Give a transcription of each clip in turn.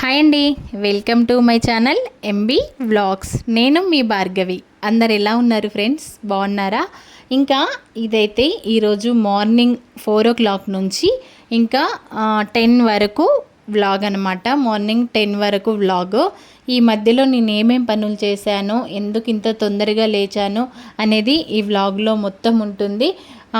Hi అండి. Welcome to my channel MB vlogs. నేను మీ భార్గవి. అందరు ఎలా ఉన్నారు ఫ్రెండ్స్? బాగున్నారా? ఇంకా ఇదైతే ఈరోజు మార్నింగ్ ఫోర్ ఓ క్లాక్ నుంచి ఇంకా టెన్ వరకు వ్లాగ్ అనమాట మార్నింగ్ టెన్ వరకు వ్లాగ్. ఈ మధ్యలో నేను ఏమేం పనులు చేశాను ఎందుకు ఇంత తొందరగా లేచాను అనేది ఈ వ్లాగ్లో మొత్తం ఉంటుంది.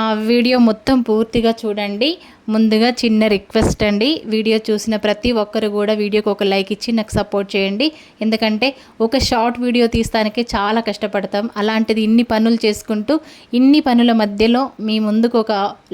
ఆ వీడియో మొత్తం పూర్తిగా చూడండి. ముందుగా చిన్న రిక్వెస్ట్ అండి. వీడియో చూసిన ప్రతి ఒక్కరు కూడా వీడియోకి ఒక లైక్ ఇచ్చి నాకు సపోర్ట్ చేయండి. ఎందుకంటే ఒక షార్ట్ వీడియో తీస్తానికే చాలా కష్టపడతాం. అలాంటిది ఇన్ని పనులు చేసుకుంటూ ఇన్ని పనుల మధ్యలో మీ ముందుకు ఒక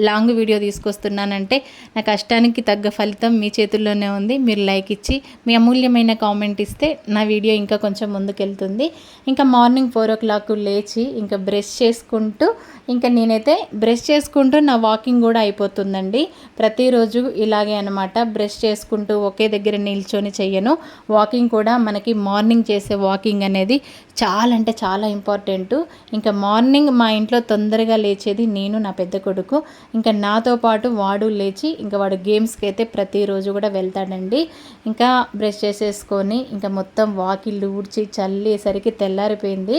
లాంగ్ వీడియో తీసుకొస్తున్నానంటే నా కష్టానికి తగ్గ ఫలితం మీ చేతుల్లోనే ఉంది. మీరు లైక్ ఇచ్చి మీ అమూల్యమైన కామెంట్ ఇస్తే నా వీడియో ఇంకా కొంచెం ముందుకెళ్తుంది. ఇంకా మార్నింగ్ ఫోర్ ఓ క్లాక్ లేచి ఇంకా బ్రష్ చేసుకుంటూ ఇంకా నేనైతే బ్రష్ చేసుకుంటూ నా వాకింగ్ కూడా అయిపోతుందండి. ప్రతిరోజు ఇలాగే అనమాట బ్రష్ చేసుకుంటూ ఒకే దగ్గర నిల్చొని చెయ్యను. వాకింగ్ కూడా మనకి మార్నింగ్ చేసే వాకింగ్ అనేది చాలా అంటే చాలా ఇంపార్టెంట్. ఇంకా మార్నింగ్ మా ఇంట్లో తొందరగా లేచేది నేను నా పెద్ద కొడుకు. ఇంకా నాతో పాటు వాడు లేచి ఇంకా వాడు గేమ్స్కి అయితే ప్రతిరోజు కూడా వెళ్తాడండి. ఇంకా బ్రష్ చేసేసుకొని ఇంకా మొత్తం మొత్తం వాకిళ్ళు ఊడ్చి చల్లేసరికి తెల్లారిపోయింది.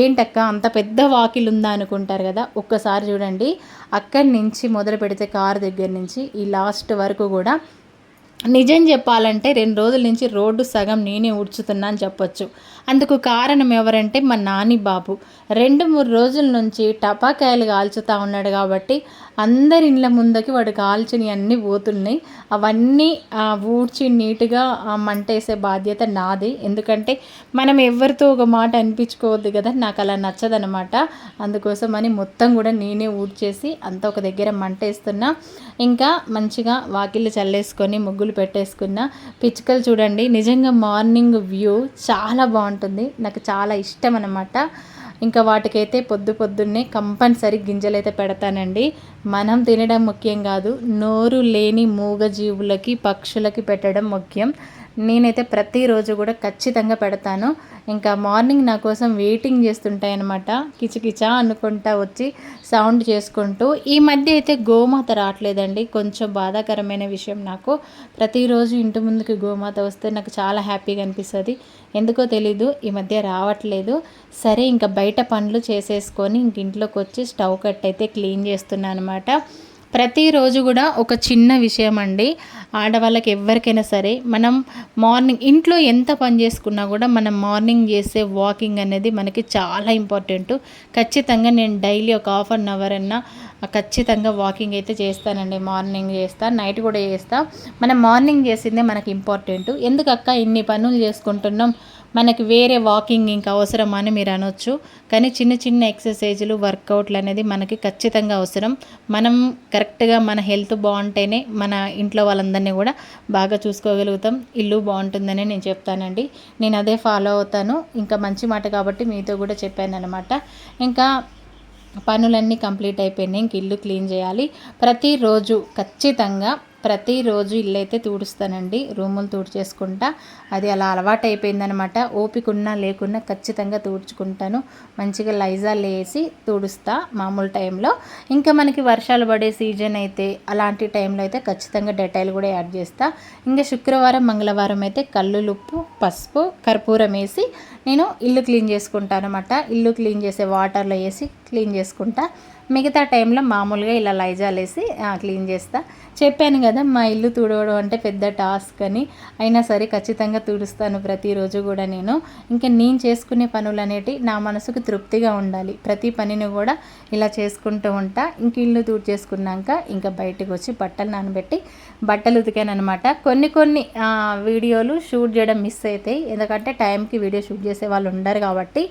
ఏంటక్క అంత పెద్ద వాకిల్ ఉందా అనుకుంటారు కదా ఒక్కసారి చూడండి. అక్కడి నుంచి మొదలు పెడితే కారు దగ్గర నుంచి ఈ లాస్ట్ వరకు కూడా. నిజం చెప్పాలంటే రెండు రోజుల నుంచి రోడ్డు సగం నేనే ఉడ్చుతున్నా అని చెప్పొచ్చు. అందుకు కారణం ఎవరంటే మా నాని బాబు. రెండు మూడు రోజుల నుంచి టపాకాయలు కాల్చుతూ ఉన్నాడు కాబట్టి అందరి ఇండ్ల ముందకి వాడు కాల్చినవి అన్నీ పోతున్నాయి అవన్నీ ఊడ్చి నీట్గా మంటేసే బాధ్యత నాది. ఎందుకంటే మనం ఎవరితో ఒక మాట అనిపించుకోవద్దు కదా నాకు అలా నచ్చదనమాట అందుకోసం అని మొత్తం కూడా నేనే ఊడ్చేసి అంతా ఒక దగ్గర మంటేస్తున్నా ఇంకా మంచిగా వాకిళ్ళు చల్లేసుకొని ముగ్గులు పెట్టేసుకున్న. పిచ్చుకలు చూడండి నిజంగా మార్నింగ్ వ్యూ చాలా బాగుంటుంది. నాకు చాలా ఇష్టం అనమాట ఇంకా వాటికైతే పొద్దు పొద్దున్నే కంపల్సరీ గింజలైతే పెడతానండి. మనం తినడం ముఖ్యం కాదు నోరు లేని మూగజీవులకి పక్షులకి పెట్టడం ముఖ్యం. నేనైతే ప్రతిరోజు కూడా ఖచ్చితంగా పెడతాను. ఇంకా మార్నింగ్ నా కోసం వెయిటింగ్ చేస్తుంటాయి అనమాట కిచకిచా అనుకుంటా వచ్చి సౌండ్ చేసుకుంటూ. ఈ మధ్య అయితే గోమాత రావట్లేదండి. కొంచెం బాధాకరమైన విషయం నాకు. ప్రతిరోజు ఇంటి ముందుకి గోమాత వస్తే నాకు చాలా హ్యాపీగా అనిపిస్తుంది. ఎందుకో తెలీదు ఈ మధ్య రావట్లేదు. సరే ఇంకా బయట పనులు చేసేసుకొని ఇంక ఇంట్లోకి వచ్చి స్టవ్ కట్ అయితే క్లీన్ చేస్తున్నాను అనమాట ప్రతిరోజు కూడా ఒక చిన్న విషయం అండి ఆడవాళ్ళకి ఎవరికైనా సరే మనం మార్నింగ్ ఇంట్లో ఎంత పని చేసుకున్నా కూడా మనం మార్నింగ్ చేసే వాకింగ్ అనేది మనకి చాలా ఇంపార్టెంట్. ఖచ్చితంగా నేను డైలీ ఒక హాఫ్ అన్ అవర్ అన్నా ఖచ్చితంగా వాకింగ్ అయితే చేస్తానండి. మార్నింగ్ చేస్తా నైట్ కూడా చేస్తా. మనం మార్నింగ్ చేసిందే మనకి ఇంపార్టెంట్. ఎందుకక్క ఇన్ని పనులు చేసుకుంటున్నాం? మనకి వేరే వాకింగ్ ఇంకా అవసరం అని మీరు అనొచ్చు. కానీ చిన్న చిన్న ఎక్సర్సైజులు వర్కౌట్లు అనేది మనకి ఖచ్చితంగా అవసరం. మనం కరెక్ట్గా మన హెల్త్ బాగుంటేనే మన ఇంట్లో వాళ్ళందరినీ కూడా బాగా చూసుకోగలుగుతాం. ఇల్లు బాగుంటుందని నేను చెప్తానండి. నేను అదే ఫాలో అవుతాను. ఇంకా మంచి మాట కాబట్టి మీతో కూడా చెప్పాను అనమాట ఇంకా పనులన్నీ కంప్లీట్ అయిపోయినాయి. ఇంక ఇల్లు క్లీన్ చేయాలి. ప్రతిరోజు ఖచ్చితంగా ప్రతిరోజు ఇల్లు అయితే తుడుస్తానండి. రూములు తుడిచేసుకుంటా. అది అలా అలవాటు అయిపోయిందనమాట ఓపిక ఉన్నా లేకున్నా ఖచ్చితంగా తుడుచుకుంటాను. మంచిగా లైజాల్ వేసి తుడుస్తా మామూలు టైంలో. ఇంకా మనకి వర్షాలు పడే సీజన్ అయితే అలాంటి టైంలో అయితే ఖచ్చితంగా డెటాయిల్ కూడా యాడ్ చేస్తా. ఇంకా శుక్రవారం మంగళవారం అయితే కల్లులుప్పు పసుపు కర్పూరం వేసి నేను ఇల్లు క్లీన్ చేసుకుంటాను అనమాట ఇల్లు క్లీన్ చేసే వాటర్లో వేసి క్లీన్ చేసుకుంటా. మిగతా టైంలో మామూలుగా ఇలా లైజాల్ వేసి క్లీన్ చేస్తా. చెప్పాను కదా మా ఇల్లు తుడవడం అంటే పెద్ద టాస్క్ అని. అయినా సరే ఖచ్చితంగా తుడుస్తాను ప్రతిరోజు కూడా నేను. ఇంకా నేను చేసుకునే పనులు అనేటివి నా మనసుకు తృప్తిగా ఉండాలి. ప్రతి పనిని కూడా ఇలా చేసుకుంటూ ఉంటా. ఇంక ఇల్లు తూడు చేసుకున్నాక ఇంకా బయటకు వచ్చి బట్టలు నానబెట్టి బట్టలు ఉతికాను అనమాట కొన్ని కొన్ని వీడియోలు షూట్ చేయడం మిస్ అవుతాయి ఎందుకంటే టైంకి వీడియో షూట్ చేసే వాళ్ళు ఉండరు కాబట్టి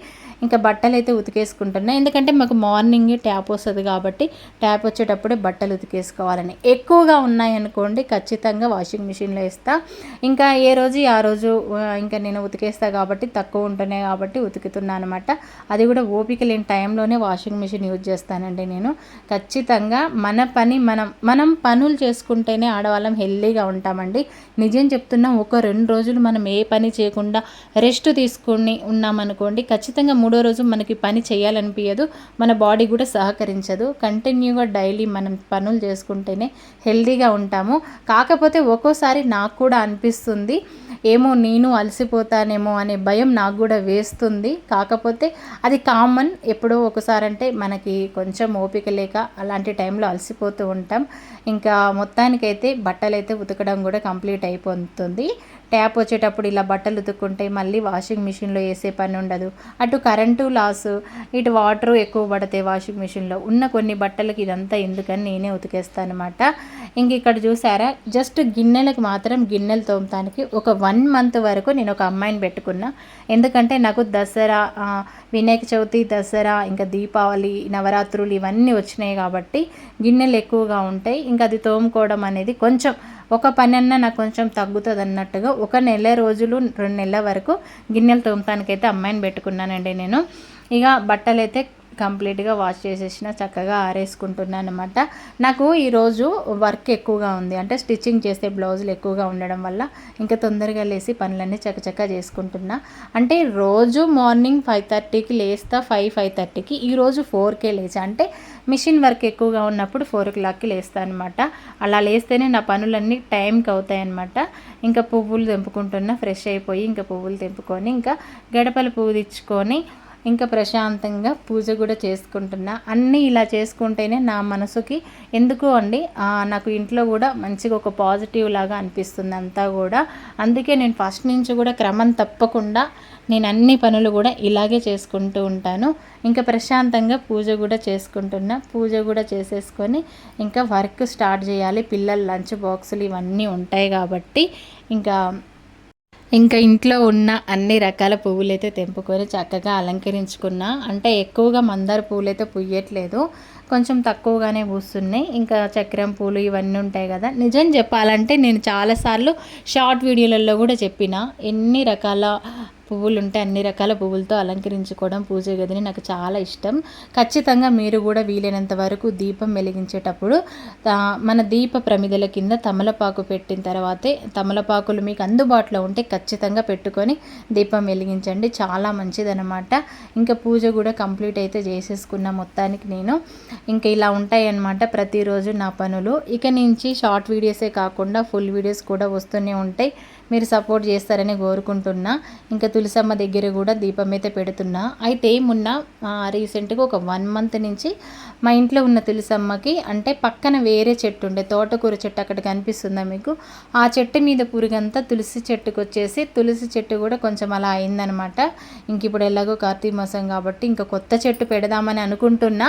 ఇంకా బట్టలు అయితే ఉతికేసుకుంటున్నాయి ఎందుకంటే మాకు మార్నింగ్ ట్యాప్ వస్తుంది కాబట్టి ట్యాప్ వచ్చేటప్పుడే బట్టలు ఉతికేసుకోవాలని. ఎక్కువగా ఉన్నాయనుకోండి ఖచ్చితంగా వాషింగ్ మిషన్లో వేస్తా. ఇంకా ఏ రోజు ఆ రోజు ఇంకా నేను ఉతికేస్తా కాబట్టి తక్కువ ఉంటున్నాయి కాబట్టి ఉతుకుతున్నా అనమాట అది కూడా ఓపిక లేని టైంలోనే వాషింగ్ మిషన్ యూజ్ చేస్తానండి నేను. ఖచ్చితంగా మన పని మనం మనం పనులు చేసుకుంటేనే ఆడవాళ్ళం హెల్దీగా ఉంటామండి. నిజం చెప్తున్నా ఒక రెండు రోజులు మనం ఏ పని చేయకుండా రెస్ట్ తీసుకుని ఉన్నామనుకోండి ఖచ్చితంగా మూడు మూడో రోజు మనకి పని చేయాలనిపించదు మన బాడీ కూడా సహకరించదు. కంటిన్యూగా డైలీ మనం పనులు చేసుకుంటేనే హెల్దీగా ఉంటాము. కాకపోతే ఒక్కోసారి నాకు కూడా అనిపిస్తుంది ఏమో నేను అలసిపోతానేమో అనే భయం నాకు కూడా వేస్తుంది. కాకపోతే అది కామన్ ఎప్పుడో ఒకసారి అంటే మనకి కొంచెం ఓపిక లేక అలాంటి టైంలో అలసిపోతూ ఉంటాం. ఇంకా మొత్తానికైతే బట్టలు అయితే ఉతకడం కూడా కంప్లీట్ అయిపోతుంది. ట్యాప్ వచ్చేటప్పుడు ఇలా బట్టలు ఉతుక్కుంటే మళ్ళీ వాషింగ్ మిషన్లో వేసే పని ఉండదు. అటు కరెంటు లాస్ ఇటు వాటర్ ఎక్కువ పడతాయి వాషింగ్ మిషన్లో ఉన్న కొన్ని బట్టలకి ఇదంతా ఎందుకని నేనే ఉతికేస్తాను అనమాట ఇంక ఇక్కడ చూసారా? జస్ట్ గిన్నెలకు మాత్రం గిన్నెలు తోమటానికి ఒక వన్ మంత్ వరకు నేను ఒక అమ్మాయిని పెట్టుకున్నా. ఎందుకంటే నాకు దసరా వినాయక చవితి దసరా ఇంకా దీపావళి నవరాత్రులు ఇవన్నీ వచ్చినాయి కాబట్టి గిన్నెలు ఎక్కువగా ఉంటాయి. ఇంకా అది తోముకోవడం అనేది కొంచెం ఒక పని అన్నా నాకు కొంచెం తగ్గుతుంది అన్నట్టుగా ఒక నెల రోజులు రెండు నెలల వరకు గిన్నెలు తోమటానికైతే అమ్మాయిని పెట్టుకున్నానండి నేను. ఇక బట్టలు అయితే కంప్లీట్గా వాష్ చేసేసిన చక్కగా ఆరేసుకుంటున్నాను అనమాట నాకు ఈరోజు వర్క్ ఎక్కువగా ఉంది. అంటే స్టిచ్చింగ్ చేసే బ్లౌజులు ఎక్కువగా ఉండడం వల్ల ఇంకా తొందరగా లేసి పనులన్నీ చక్కచక్క చేసుకుంటున్నా. అంటే రోజు మార్నింగ్ ఫైవ్ థర్టీకి లేస్తా ఫైవ్ ఫైవ్ థర్టీకి. ఈరోజు ఫోర్కే లేచా. అంటే మిషన్ వర్క్ ఎక్కువగా ఉన్నప్పుడు ఫోర్ ఓ క్లాక్కి లేస్తానమాట అనమాట అలా లేస్తేనే నా పనులన్నీ టైంకి అవుతాయన్నమాట. ఇంకా పువ్వులు తెంపుకుంటున్నా ఫ్రెష్ అయిపోయి ఇంకా పువ్వులు తెంపుకొని ఇంకా గడపలు పువ్వు తెచ్చుకొని ఇంకా ప్రశాంతంగా పూజ కూడా చేసుకుంటున్నా. అన్నీ ఇలా చేసుకుంటేనే నా మనసుకి ఎందుకు అండి నాకు ఇంట్లో కూడా మంచిగా ఒక పాజిటివ్ లాగా అనిపిస్తుంది అంతా కూడా. అందుకే నేను ఫస్ట్ నుంచి కూడా క్రమం తప్పకుండా నేను అన్ని పనులు కూడా ఇలాగే చేసుకుంటూ ఉంటాను. ఇంకా ప్రశాంతంగా పూజ కూడా చేసుకుంటున్నా. పూజ కూడా చేసేసుకొని ఇంకా వర్క్ స్టార్ట్ చేయాలి. పిల్లల లంచ్ బాక్సులు ఇవన్నీ ఉంటాయి కాబట్టి ఇంకా ఇంకా ఇంట్లో ఉన్న అన్ని రకాల పువ్వులైతే తెంపుకొని చక్కగా అలంకరించుకున్నా. అంటే ఎక్కువగా మందార పువ్వులైతే పుయ్యట్లేదు. కొంచెం తక్కువగానే పూస్తున్నాయి. ఇంకా చక్రం పూలు ఇవన్నీ ఉంటాయి కదా. నిజం చెప్పాలంటే నేను చాలాసార్లు షార్ట్ వీడియోలలో కూడా చెప్పిన ఎన్ని రకాల పువ్వులు ఉంటే అన్ని రకాల పువ్వులతో అలంకరించుకోవడం పూజ గదిని నాకు చాలా ఇష్టం. ఖచ్చితంగా మీరు కూడా వీలైనంత వరకు దీపం వెలిగించేటప్పుడు మన దీప ప్రమిదల కింద తమలపాకు పెట్టిన తర్వాతే తమలపాకులు మీకు అందుబాటులో ఉంటే ఖచ్చితంగా పెట్టుకొని దీపం వెలిగించండి. చాలా మంచిదనమాట ఇంకా పూజ కూడా కంప్లీట్ అయితే చేసేసుకున్న మొత్తానికి నేను. ఇంకా ఇలా ఉంటాయి అన్నమాట ప్రతిరోజు నా పనులు. ఇక నుంచి షార్ట్ వీడియోసే కాకుండా ఫుల్ వీడియోస్ కూడా వస్తూనే ఉంటాయి. మీరు సపోర్ట్ చేస్తారని కోరుకుంటున్నా. ఇంకా తులసమ్మ దగ్గర కూడా దీపం అయితే పెడుతున్నా. అయితే మొన్న రీసెంట్గా ఒక వన్ మంత్ నుంచి మా ఇంట్లో ఉన్న తులసమ్మకి అంటే పక్కన వేరే చెట్టు ఉండే తోటకూర చెట్టు అక్కడ కనిపిస్తుందా మీకు? ఆ చెట్టు మీద పురుగంతా తులసి చెట్టుకు వచ్చేసి తులసి చెట్టు కూడా కొంచెం అలా అయిందనమాట. ఇంక ఇప్పుడు ఎలాగో కార్తీక మాసం కాబట్టి ఇంకా కొత్త చెట్టు పెడదామని అనుకుంటున్నా.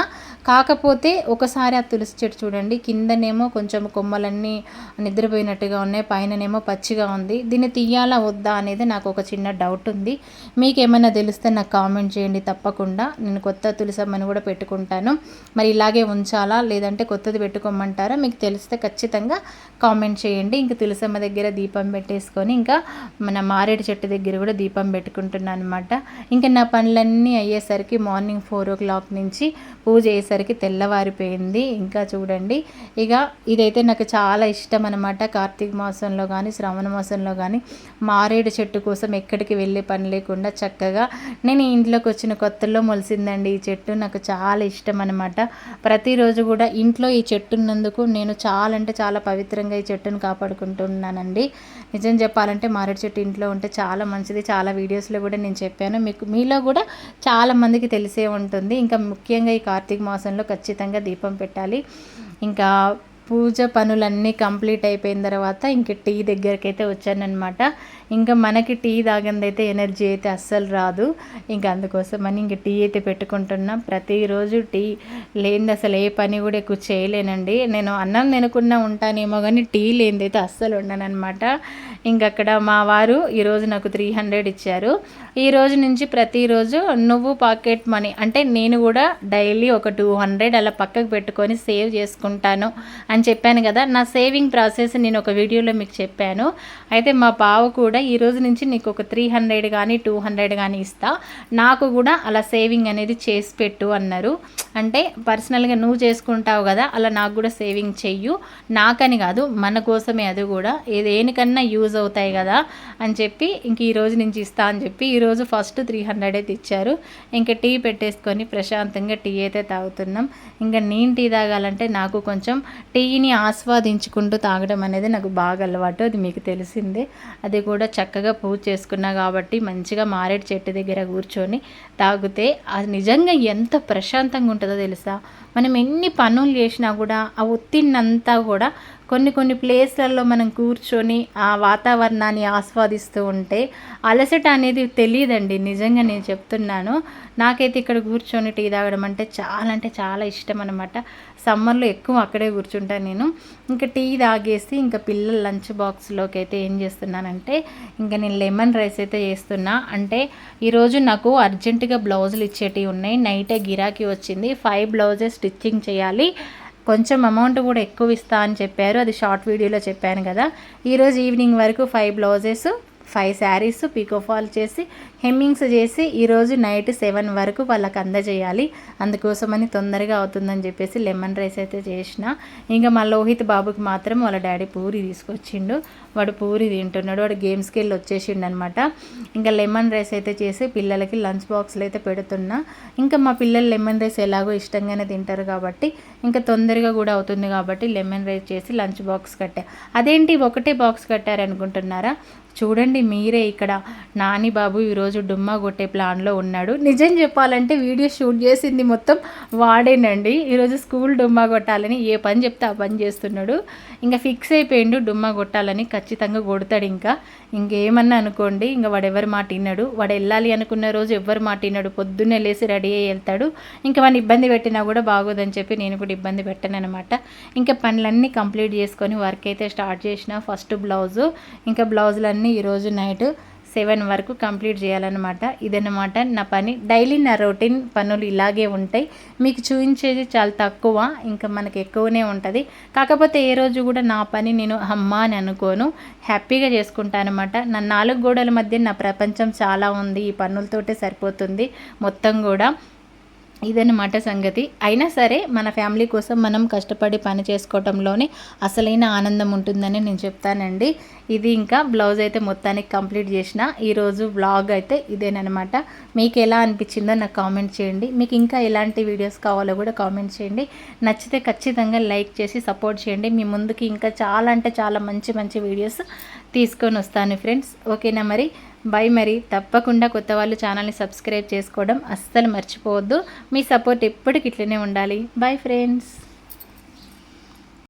కాకపోతే ఒకసారి ఆ తులసి చెట్టు చూడండి కిందనేమో కొంచెం కొమ్మలన్నీ నిద్రపోయినట్టుగా ఉన్నాయి పైననేమో పచ్చిగా ఉంది. దీన్ని తీయాలా వద్దా అనేది నాకు ఒక చిన్న డౌట్ ఉంది. మీకు ఏమైనా తెలిస్తే నాకు కామెంట్ చేయండి తప్పకుండా. నేను కొత్త తులసమ్మని కూడా పెట్టుకుంటాను. మరి ఇలాగే ఉంచాలా? లేదంటే కొత్తది పెట్టుకోమంటారా? మీకు తెలిస్తే ఖచ్చితంగా కామెంట్ చేయండి. ఇంకా తులసమ్మ దగ్గర దీపం పెట్టేసుకొని ఇంకా మన మారేడు చెట్టు దగ్గర కూడా దీపం పెట్టుకుంటున్నాను అనమాట ఇంకా నా పనులన్నీ అయ్యేసరికి మార్నింగ్ ఫోర్ ఓ క్లాక్ నుంచి పూజ అయ్యేసరికి తెల్లవారిపోయింది. ఇంకా చూడండి. ఇక ఇదైతే నాకు చాలా ఇష్టం అనమాట కార్తీక మాసంలో కానీ శ్రావణ మాసంలో కానీ మారేడు చెట్టు కోసం ఎక్కడికి వెళ్ళే పని లేకుండా చక్కగా నేను ఇంట్లోకి వచ్చిన కొత్తలో మొలిసిందండి ఈ చెట్టు. నాకు చాలా ఇష్టం అనమాట ప్రతిరోజు కూడా ఇంట్లో ఈ చెట్టు ఉన్నందుకు నేను చాలా అంటే చాలా పవిత్రంగా ఈ చెట్టును కాపాడుకుంటున్నానండి. నిజం చెప్పాలంటే మారేడు చెట్టు ఇంట్లో ఉంటే చాలా మంచిది. చాలా వీడియోస్లో కూడా నేను చెప్పాను. మీకు మీలో కూడా చాలా మందికి తెలిసే ఉంటుంది. ఇంకా ముఖ్యంగా ఈ కార్తీక మాసంలో ఖచ్చితంగా దీపం పెట్టాలి. ఇంకా పూజ పనులన్నీ కంప్లీట్ అయిపోయిన తర్వాత ఇంక టీ దగ్గరికి అయితే వచ్చానమాట ఇంకా మనకి టీ తాగిందైతే ఎనర్జీ అయితే అస్సలు రాదు. ఇంకా అందుకోసమని ఇంక టీ అయితే పెట్టుకుంటున్నాం. ప్రతిరోజు టీ లేనిది అసలు ఏ పని కూడా ఎక్కువ చేయలేనండి. నేను అన్నం తినకుండా ఉంటానేమో కానీ టీ లేనిదైతే అస్సలు ఉండనమాట ఇంకక్కడ మా వారు ఈరోజు నాకు త్రీ హండ్రెడ్ ఇచ్చారు. ఈ రోజు నుంచి ప్రతిరోజు నువ్వు పాకెట్ మనీ అంటే నేను కూడా డైలీ ఒక టూ హండ్రెడ్ అలా పక్కకు పెట్టుకొని సేవ్ చేసుకుంటాను అని చెప్పాను కదా. నా సేవింగ్ ప్రాసెస్ నేను ఒక వీడియోలో మీకు చెప్పాను. అయితే మా బావ కూడా ఈ రోజు నుంచి నీకు ఒక త్రీ హండ్రెడ్ కానీ టూ హండ్రెడ్ కానీ ఇస్తా. నాకు కూడా అలా సేవింగ్ అనేది చేసి పెట్టు అన్నారు. అంటే పర్సనల్గా నువ్వు చేసుకుంటావు కదా అలా నాకు కూడా సేవింగ్ చెయ్యు. నాకని కాదు మన కోసమే అది కూడా. దేనికన్నా యూజ్ అవుతాయి కదా అని చెప్పి ఇంక ఈ రోజు నుంచి ఇస్తా అని చెప్పి ఈరోజు ఫస్ట్ త్రీ హండ్రెడ్ అయితే ఇచ్చారు ఇంకా టీ పెట్టేసుకొని ప్రశాంతంగా టీ అయితే తాగుతున్నాం. ఇంకా నేను టీ తాగాలంటే నాకు కొంచెం టీని ఆస్వాదించుకుంటూ తాగడం అనేది నాకు బాగా అలవాటు అది మీకు తెలిసిందే. అది కూడా చక్కగా పూజ చేసుకున్నా కాబట్టి మంచిగా మారేడు చెట్టు దగ్గర కూర్చొని తాగితే అది నిజంగా ఎంత ప్రశాంతంగా ఉంటుందో తెలుసు? మనం ఎన్ని పనులు చేసినా కూడా ఆ ఒత్తిడినంతా కూడా కొన్ని కొన్ని ప్లేస్లలో మనం కూర్చొని ఆ వాతావరణాన్ని ఆస్వాదిస్తూ ఉంటే అలసట అనేది తెలియదండి. నిజంగా నేను చెప్తున్నాను. నాకైతే ఇక్కడ కూర్చొని టీ తాగడం అంటే చాలా అంటే చాలా ఇష్టం అనమాట సమ్మర్లో ఎక్కువ అక్కడే కూర్చుంటాను నేను. ఇంకా టీ తాగేసి ఇంకా పిల్లల లంచ్ బాక్స్లోకి అయితే ఏం చేస్తున్నానంటే ఇంకా నేను లెమన్ రైస్ అయితే చేస్తున్నా. అంటే ఈరోజు నాకు అర్జెంటుగా బ్లౌజులు ఇచ్చేటివి ఉన్నాయి. నైటే గిరాకీ వచ్చింది. ఫైవ్ బ్లౌజెస్ స్టిచ్చింగ్ చేయాలి. కొంచెం అమౌంట్ కూడా ఎక్కువ ఇస్తా అని చెప్పారు. అది షార్ట్ వీడియోలో చెప్పాను కదా. ఈరోజు ఈవినింగ్ వరకు five blouses five saris pico fall చేసి హెమ్మింగ్స్ చేసి ఈరోజు నైట్ సెవెన్ వరకు వాళ్ళకి అందజేయాలి. అందుకోసమని తొందరగా అవుతుందని చెప్పేసి లెమన్ రైస్ అయితే చేసిన. ఇంకా మా లోహిత్ బాబుకి మాత్రం వాళ్ళ డాడీ పూరి తీసుకొచ్చిండు. వాడు పూరి తింటున్నాడు. వాడు గేమ్స్కి వెళ్ళి వచ్చేసిండు అనమాట ఇంకా లెమన్ రైస్ అయితే చేసి పిల్లలకి లంచ్ బాక్స్లో అయితే పెడుతున్నా. ఇంకా మా పిల్లలు లెమన్ రైస్ ఎలాగో ఇష్టంగానే తింటారు కాబట్టి ఇంకా తొందరగా కూడా అవుతుంది కాబట్టి లెమన్ రైస్ చేసి లంచ్ బాక్స్ కట్టా. అదేంటి ఒకటే బాక్స్ కట్టారనుకుంటున్నారా? చూడండి మీరే ఇక్కడ నాని బాబు ఈరోజు డుమ్మా కొట్టే ప్లాన్లో ఉన్నాడు. నిజం చెప్పాలంటే వీడియో షూట్ చేసింది మొత్తం వాడేనండి. ఈరోజు స్కూల్ డుమ్మా కొట్టాలని ఏ పని చెప్తే ఆ పని చేస్తున్నాడు. ఇంకా ఫిక్స్ అయిపోయిండు డుమ్మా కొట్టాలని ఖచ్చితంగా కొడతాడు ఇంకా. ఇంకేమన్నా అనుకోండి ఇంకా వాడు ఎవరి మాట విన్నాడు వాడు వెళ్ళాలి అనుకున్న రోజు ఎవరి మాట విన్నాడు పొద్దున్నే లేసి రెడీ అయ్యి వెళ్తాడు. ఇంకా వాడిని ఇబ్బంది పెట్టినా కూడా బాగోదని చెప్పి నేను కూడా ఇబ్బంది పెట్టాను అనమాట ఇంకా పనులన్నీ కంప్లీట్ చేసుకొని వర్క్ అయితే స్టార్ట్ చేసిన ఫస్ట్ బ్లౌజు. ఇంకా బ్లౌజులన్నీ ఈరోజు నైట్ సెవెన్ వరకు కంప్లీట్ చేయాలన్నమాట. ఇదన్నమాట నా పని. డైలీ నా రొటీన్ పనులు ఇలాగే ఉంటాయి. మీకు చూపించేది చాలా తక్కువ ఇంకా మనకి ఎక్కువనే ఉంటుంది. కాకపోతే ఏ రోజు కూడా నా పని నేను అమ్మ అని అనుకోను. హ్యాపీగా చేసుకుంటాను అనమాట నా నాలుగు గోడల మధ్య నా ప్రపంచం చాలా ఉంది. ఈ పనులతోటే సరిపోతుంది మొత్తం కూడా. ఇదన్నమాట సంగతి. అయినా సరే మన ఫ్యామిలీ కోసం మనం కష్టపడి పని చేసుకోవటంలోనే అసలైన ఆనందం ఉంటుందని నేను చెప్తానండి. ఇది ఇంకా బ్లౌజ్ అయితే మొత్తానికి కంప్లీట్ చేసిన. ఈరోజు బ్లాగ్ అయితే ఇదేనమాట మీకు ఎలా అనిపించిందో నాకు కామెంట్ చేయండి. మీకు ఇంకా ఎలాంటి వీడియోస్ కావాలో కూడా కామెంట్ చేయండి. నచ్చితే ఖచ్చితంగా లైక్ చేసి సపోర్ట్ చేయండి. మీ ముందుకి ఇంకా చాలా అంటే చాలా మంచి మంచి వీడియోస్ తీసుకొని వస్తాను ఫ్రెండ్స్. ఓకేనా మరి? బై మరి. తప్పకుండా కొత్త వాళ్ళు ఛానల్ని సబ్స్క్రైబ్ చేసుకోవడం అస్సలు మర్చిపోవద్దు. మీ సపోర్ట్ ఎప్పటికి ఇట్లనే ఉండాలి. Bye friends.